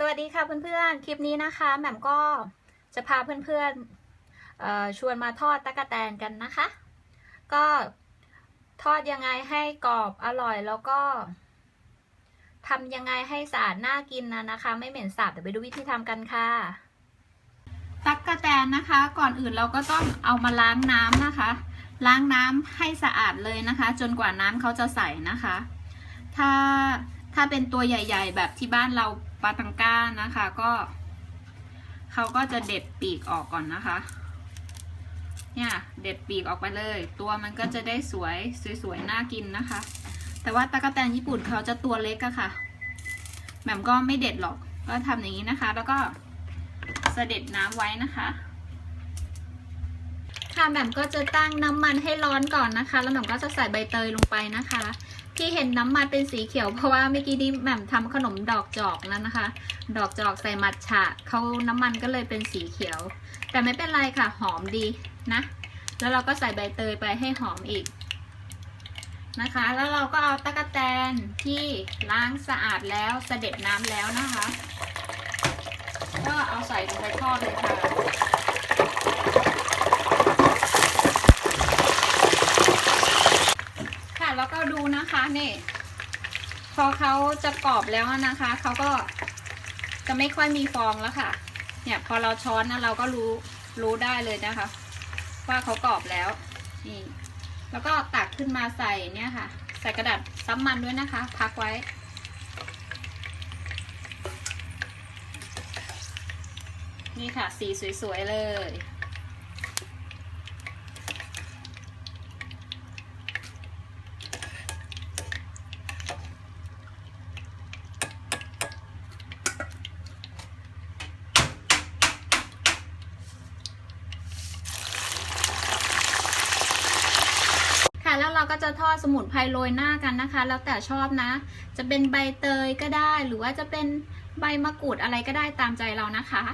สวัสดีค่ะเพื่อนๆ คลิปนี้นะคะแหม่มก็จะพาเพื่อนๆเอ่อชวนมาทอดตะกะแตนกันนะคะ ก็ทอดยังไงให้กรอบอร่อยแล้วก็ทำยังไงให้สะอาดน่ากินนะนะคะ ไม่เหม็นสาบเดี๋ยวไปดูวิธีทำกันค่ะตักกะแตนนะคะ ก่อนอื่นเราก็ต้องเอามาล้างน้ำนะคะ ล้างน้ำให้สะอาดเลยนะคะ จนกว่าน้ำเขาจะใสนะคะ ถ้าถ้าเป็นตัวใหญ่ ๆ แบบที่บ้านเรา ปาตังก้านะคะก็เขาก็จะเด็ดปีกออกก่อนนะคะ เนี่ยเด็ดปีกออกไปเลย ตัวมันก็จะได้สวยสวยๆน่ากินนะคะ แต่ว่าตะกะแตนญี่ปุ่นเขาจะตัวเล็กอะค่ะแหม่มก็ไม่เด็ดหรอกก็ทำอย่างนี้นะคะ แล้วก็เสด็จน้ำไว้นะคะ ค่ะแหม่มก็จะตั้งน้ำมันให้ร้อนก่อนนะคะ แล้วแหม่มก็จะใส่ใบเตยลงไปนะคะ ที่เห็นน้ำมันเป็นสีเขียวเพราะว่าเมื่อกี้นี้แหม่มทำขนมดอกจอกนั่นนะคะ ดอกจอกใส่มัทฉะเขาน้ำมันก็เลยเป็นสีเขียว แต่ไม่เป็นไรค่ะหอมดีนะ แล้วเราก็ใส่ใบเตยไปให้หอมอีกนะคะ แล้วเราก็เอาตะกะแตนที่ล้างสะอาดแล้วเสด็จน้ำแล้วนะคะ ก็เอาใส่ลงไปทอดเลยค่ะ ค่ะ แล้วก็ดูนะคะนี่ พอเขาจะกรอบแล้วนะคะเขาก็จะไม่ค่อยมีฟองแล้วค่ะ เนี่ยพอเราช้อนนะเราก็รู้รู้ได้เลยนะคะ ว่าเขากรอบแล้วนี่แล้วก็ตักขึ้นมาใส่เนี่ยค่ะ ใส่กระดาษซับมันด้วยนะคะ พักไว้ นี่ค่ะสีสวยๆเลย แล้วเราก็จะทอดสมุนไพรโรยหน้ากันนะคะ แล้วแต่ชอบนะ จะเป็นใบเตยก็ได้ หรือว่าจะเป็นใบมะกรูดอะไรก็ได้ตามใจเรานะคะ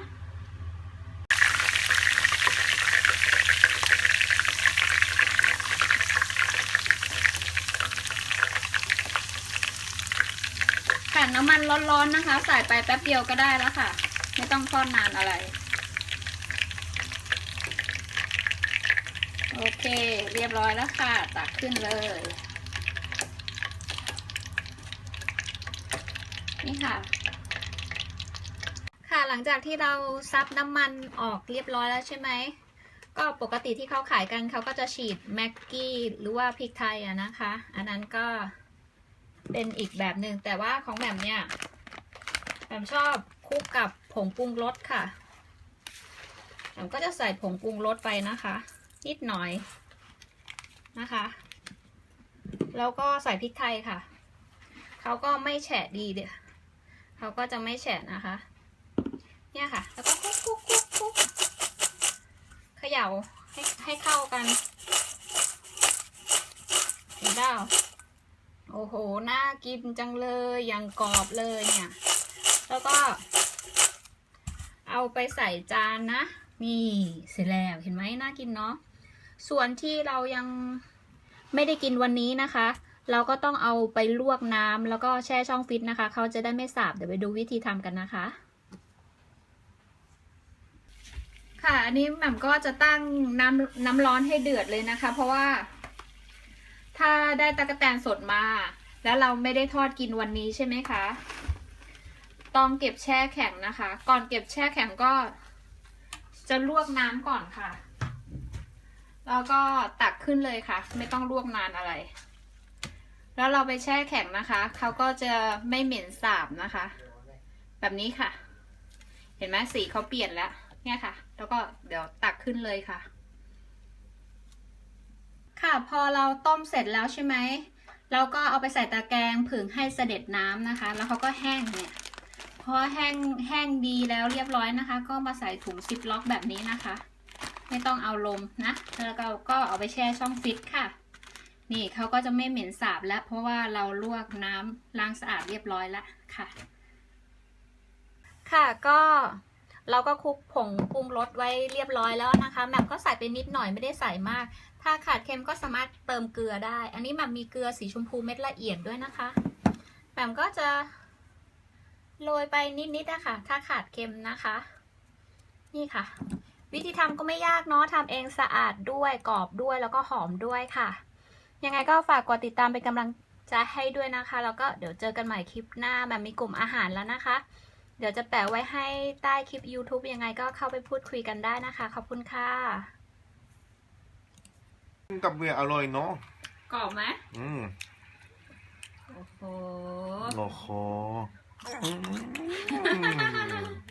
ค่ะน้ำมันร้อนๆนะคะ ใส่ไปแป๊บเดียวก็ได้แล้วค่ะ ไม่ต้องทอดนานอะไร โอเค เรียบร้อยแล้วค่ะ ตักขึ้นเลย นี่ค่ะ ค่ะหลังจากที่เราซับน้ำมันออกเรียบร้อยแล้วใช่ไหม ก็ปกติที่เขาขายกันเขาก็จะฉีดแม็กกี้หรือว่าพริกไทยอะนะคะ อันนั้นก็เป็นอีกแบบหนึ่งแต่ว่าของแหม่มเนี่ยแหม่มชอบคลุกกับผงปรุงรสค่ะแหม่มก็จะใส่ผงปรุงรสไปนะคะ นิดหน่อยนะคะ แล้วก็ใส่พริกไทยค่ะ เขาก็ไม่แฉะดีเดี๋ยวเขาก็จะไม่แฉะนะคะ เนี่ยค่ะ แล้วก็คุกคุกคุกคุกเขย่าให้ให้เข้ากันเห็นเปล่าโอ้โห น่ากินจังเลย อย่างกรอบเลยเนี่ย แล้วก็ เอาไปใส่จานนะ นี่เสร็จแล้ว เห็นไหมน่ากินเนาะ ส่วนที่เรายังไม่ได้กินวันนี้นะคะ เราก็ต้องเอาไปลวกน้ำแล้วก็แช่ช่องฟิตนะคะ เขาจะได้ไม่สาบเดี๋ยวไปดูวิธีทำกันนะคะ ค่ะอันนี้แหม่มก็จะตั้งน้ำน้ำร้อนให้เดือดเลยนะคะ เพราะว่า ถ้าได้ตะกะแตนสดมา แล้วเราไม่ได้ทอดกินวันนี้ใช่ไหมคะต้องเก็บแช่แข็งนะคะ ก่อนเก็บแช่แข็งก็จะลวกน้ำก่อนค่ะ แล้วก็ตักขึ้นเลยค่ะ ไม่ต้องลวกนานอะไร แล้วเราไปแช่แข็งนะคะเขาก็จะไม่เหม็นสาบนะคะ แบบนี้ค่ะ เห็นไหมสีเขาเปลี่ยนแล้ว เนี่ยค่ะ แล้วก็เดี๋ยวตักขึ้นเลยค่ะ ค่ะพอเราต้มเสร็จแล้วใช่ไหมเราก็เอาไปใส่ตะแกรงผึ่งให้เสด็จน้ำนะคะ แล้วเขาก็แห้งเนี่ยพอแห้งแห้งดีแล้วเรียบร้อยนะคะ ก็มาใส่ถุงซิปล็อกแบบนี้นะคะ ไม่ต้องเอาลมนะ แล้วก็ก็เอาไปแช่ช่องฟิตค่ะ นี่เขาก็จะไม่เหม็นสาบแล้ว เพราะว่าเราลวกน้ำล้างสะอาดเรียบร้อยแล้วค่ะ ค่ะก็เราก็คลุกผงปรุงรสไว้เรียบร้อยแล้วนะคะแมมก็ใส่ไปนิดหน่อยไม่ได้ใส่มาก ถ้าขาดเค็มก็สามารถเติมเกลือได้ อันนี้แมมมีเกลือสีชมพูเม็ดละเอียดด้วยนะคะแมมก็จะโรยไปนิดๆนะคะถ้าขาดเค็มนะคะ นี่ค่ะ วิธีทำก็ไม่ยากเนาะทำเองสะอาดด้วยกรอบด้วยแล้วก็หอมด้วยค่ะ ยังไงก็ฝากกดติดตามเป็นกำลังใจให้ด้วยนะคะ แล้วก็เดี๋ยวเจอกันใหม่คลิปหน้าแบบมีกลุ่มอาหารแล้วนะคะ เดี๋ยวจะแปะไว้ให้ใต้คลิป YouTube ยังไงก็เข้าไปพูดคุยกันได้นะคะ ขอบคุณค่ะ กับเมียอร่อยเนาะกรอบไหมอืมโอ้โหโอ้โหอืม